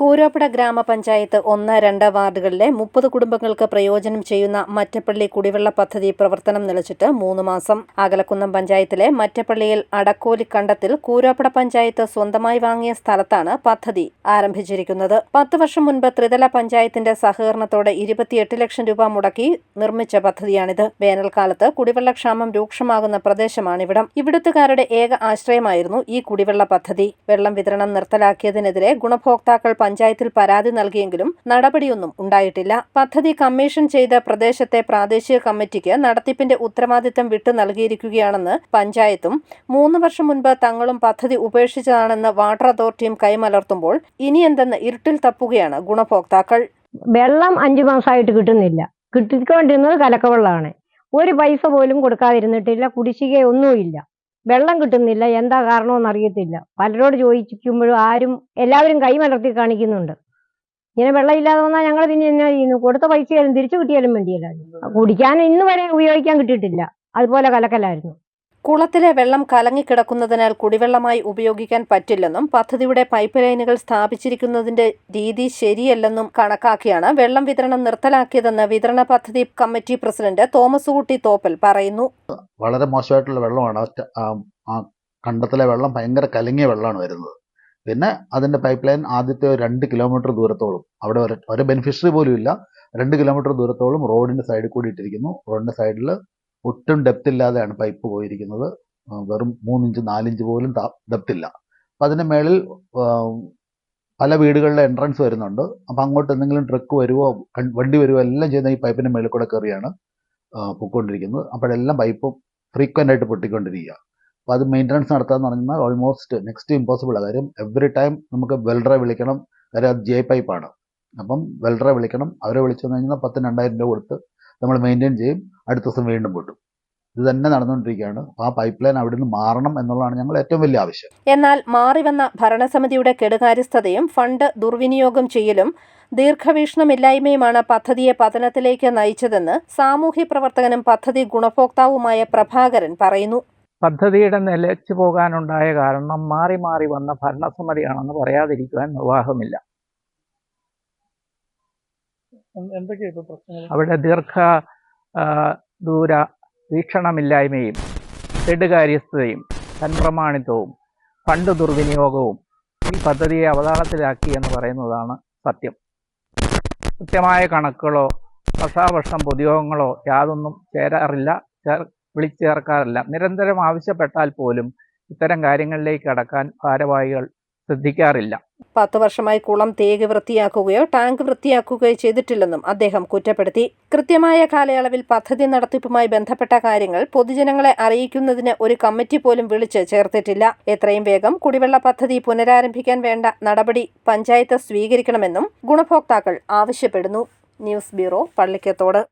കൂരോപ്പട ഗ്രാമപഞ്ചായത്ത് ഒന്ന് രണ്ട് വാർഡുകളിലെ മുപ്പത് കുടുംബങ്ങൾക്ക് പ്രയോജനം ചെയ്യുന്ന മറ്റപ്പള്ളി കുടിവെള്ള പദ്ധതി പ്രവർത്തനം നിലച്ചിട്ട് മൂന്ന് മാസം. അകലക്കുന്നം പഞ്ചായത്തിലെ മറ്റപ്പള്ളിയിൽ അടക്കോലി കണ്ടത്തിൽ കൂരോപ്പട പഞ്ചായത്ത് സ്വന്തമായി വാങ്ങിയ സ്ഥലത്താണ് പദ്ധതി ആരംഭിച്ചിരിക്കുന്നത്. പത്ത് വർഷം മുൻപ് ത്രിതല പഞ്ചായത്തിന്റെ സഹകരണത്തോടെ ഇരുപത്തിയെട്ട് ലക്ഷം രൂപ മുടക്കി നിർമ്മിച്ച പദ്ധതിയാണിത്. വേനൽക്കാലത്ത് കുടിവെള്ളക്ഷാമം രൂക്ഷമാകുന്ന പ്രദേശമാണിവിടം. ഇവിടുത്തുകാരുടെ ഏക ആശ്രയമായിരുന്നു ഈ കുടിവെള്ള പദ്ധതി. വെള്ളം വിതരണം നിർത്തലാക്കിയതിനെതിരെ ഗുണഭോക്താക്കൾ പഞ്ചായത്തിൽ പരാതി നൽകിയെങ്കിലും നടപടിയൊന്നും ഉണ്ടായിട്ടില്ല. പദ്ധതി കമ്മീഷൻ ചെയ്ത പ്രദേശത്തെ പ്രാദേശിക കമ്മിറ്റിക്ക് നടത്തിപ്പിന്റെ ഉത്തരവാദിത്തം വിട്ടു നൽകിയിരിക്കുകയാണെന്ന് പഞ്ചായത്തും മൂന്ന് വർഷം മുൻപ് തങ്ങളും പദ്ധതി ഉപേക്ഷിച്ചതാണെന്ന് വാട്ടർ അതോറിറ്റിയും കൈമലർത്തുമ്പോൾ ഇനിയെന്തെന്ന് ഇരുട്ടിൽ തപ്പുകയാണ് ഗുണഭോക്താക്കൾ. വെള്ളം അഞ്ചു മാസമായിട്ട് കിട്ടുന്നില്ല. കിട്ടിക്കൊണ്ടിരുന്നത് കലക്കവെള്ളമാണ്. ഒരു പൈസ പോലും കൊടുക്കാതിരുന്നിട്ടില്ല. കുടിശ്ശികയൊന്നുമില്ല. വെള്ളം കിട്ടുന്നില്ല. എന്താ കാരണമെന്ന് അറിയത്തില്ല. പലരോട് ചോദിക്കുമ്പോഴും ആരും എല്ലാവരും കൈമലർത്തി കാണിക്കുന്നുണ്ട്. ഇങ്ങനെ വെള്ളം ഇല്ലാതെ വന്നാൽ ഞങ്ങൾ പിന്നെ എന്നാ ചെയ്യുന്നു? കൊടുത്ത പൈസയാലും തിരിച്ചു കിട്ടിയാലും വേണ്ടിയല്ല. കുടിക്കാൻ ഇന്ന് വരെ ഉപയോഗിക്കാൻ കിട്ടിയിട്ടില്ല. അതുപോലെ കലക്കലായിരുന്നു. കുളത്തിലെ വെള്ളം കലങ്ങിക്കിടക്കുന്നതിനാൽ കുടിവെള്ളമായി ഉപയോഗിക്കാൻ പറ്റില്ലെന്നും പദ്ധതിയുടെ പൈപ്പ് ലൈനുകൾ സ്ഥാപിച്ചിരിക്കുന്നതിന്റെ രീതി ശരിയല്ലെന്നും കണക്കാക്കിയാണ് വെള്ളം വിതരണം നിർത്തലാക്കിയതെന്ന് വിതരണ പദ്ധതി കമ്മിറ്റി പ്രസിഡന്റ് തോമസ് കുട്ടി തോപ്പൽ പറയുന്നു. വളരെ മോശമായിട്ടുള്ള വെള്ളമാണ്. കണ്ടത്തിലെ വെള്ളം ഭയങ്കര കലങ്ങിയ വെള്ളമാണ് വരുന്നത്. പിന്നെ അതിന്റെ പൈപ്പ് ലൈൻ ആദ്യത്തെ രണ്ട് കിലോമീറ്റർ ദൂരത്തോളം അവിടെ ഒരു ബെനിഫിഷ്യറി പോലും ഇല്ല. രണ്ട് കിലോമീറ്റർ ദൂരത്തോളം റോഡിന്റെ സൈഡിൽ കൂടി ഇട്ടിരിക്കുന്നു. റോഡിന്റെ സൈഡിൽ ഒട്ടും ഡെപ്ത് ഇല്ലാതെയാണ് പൈപ്പ് പോയിരിക്കുന്നത്. വെറും മൂന്നിഞ്ച് നാലിഞ്ച് പോലും ഡെപ്ത് ഇല്ല. അപ്പം അതിന്റെ മേളിൽ പല വീടുകളിലെ എൻട്രൻസ് വരുന്നുണ്ട്. അപ്പം അങ്ങോട്ട് എന്തെങ്കിലും ട്രക്ക് വരുവോ വണ്ടി വരുവോ എല്ലാം ചെയ്യുന്ന ഈ പൈപ്പിന്റെ മേളിൽ കൂടെ കയറിയാണ് പൊയ്ക്കൊണ്ടിരിക്കുന്നത് അപ്പോഴെല്ലാം പൈപ്പും ഫ്രീക്വന്റ് ആയിട്ട് പൊട്ടിക്കൊണ്ടിരിക്കുക. അപ്പോൾ അത് മെയിന്റനൻസ് നടത്താന്ന് പറഞ്ഞാൽ ഓൾമോസ്റ്റ് നെക്സ്റ്റ് ഇമ്പോസിബിൾ ആണ് കാര്യം. എവറി ടൈം നമുക്ക് വെൽഡറെ വിളിക്കണം. കാര്യം അത് ജെ പൈപ്പാണ് അപ്പം വെൽഡറെ വിളിക്കണം. അവരെ വിളിച്ചു വന്നു കഴിഞ്ഞാൽ പത്തിന് രണ്ടായിരം രൂപ കൊടുത്ത് നമ്മൾ മെയിന്റെയിൻ ചെയ്യും. അടുത്ത ദിവസം വീണ്ടും പൊട്ടും. ഇത് തന്നെ നടന്നുകൊണ്ടിരിക്കുകയാണ്. ആ പൈപ്പ് ലൈൻ അവിടെ നിന്ന് മാറണം എന്നുള്ളതാണ് ഞങ്ങൾ ഏറ്റവും വലിയ ആവശ്യം. എന്നാൽ മാറിവന്ന ഭരണസമിതിയുടെ കെടുകാര്യസ്ഥതയും ഫണ്ട് ദുർവിനിയോഗം ചെയ്യലും ദീർഘവീക്ഷണമില്ലായ്മയുമാണ് പദ്ധതിയെ പതനത്തിലേക്ക് നയിച്ചതെന്ന് സാമൂഹ്യ പ്രവർത്തകനും പദ്ധതി ഗുണഭോക്താവുമായ പ്രഭാകരൻ പറയുന്നു. പദ്ധതിയുടെ നിലച്ചു പോകാനുണ്ടായ കാരണം മാറി മാറി വന്ന ഭരണസമിതിയാണെന്ന് പറയാതിരിക്കുവാൻ നിർവാഹമില്ല. അവിടെ ദീർഘ ദൂര വീക്ഷണമില്ലായ്മയും കെടുകാര്യസ്ഥതയും തൻപ്രമാണിത്വവും ഫണ്ട് ദുർവിനിയോഗവും ഈ പദ്ധതിയെ അവതാളത്തിലാക്കി എന്ന് പറയുന്നതാണ് സത്യം. കൃത്യമായ കണക്കുകളോ വർഷാവർഷം പൊതുയോഗങ്ങളോ യാതൊന്നും ചേരാറില്ല ചേർ വിളിച്ചേർക്കാറില്ല. നിരന്തരം ആവശ്യപ്പെട്ടാൽ പോലും ഇത്തരം കാര്യങ്ങളിലേക്ക് കടക്കാൻ ഭാരവാഹികൾ ശ്രദ്ധിക്കാറില്ല. പത്ത് വർഷമായി കുളം തേക് വൃത്തിയാക്കുകയോ ടാങ്ക് വൃത്തിയാക്കുകയോ ചെയ്തിട്ടില്ലെന്നും അദ്ദേഹം കുറ്റപ്പെടുത്തി. കൃത്യമായ കാലയളവിൽ പദ്ധതി നടത്തിപ്പുമായി ബന്ധപ്പെട്ട കാര്യങ്ങൾ പൊതുജനങ്ങളെ അറിയിക്കുന്നതിന് ഒരു കമ്മിറ്റി പോലും വിളിച്ച് ചേർത്തിട്ടില്ല. എത്രയും വേഗം കുടിവെള്ള പദ്ധതി പുനരാരംഭിക്കാൻ വേണ്ട നടപടി പഞ്ചായത്ത് സ്വീകരിക്കണമെന്നും ഗുണഭോക്താക്കൾ ആവശ്യപ്പെടുന്നു. News bureau Pallikkathode.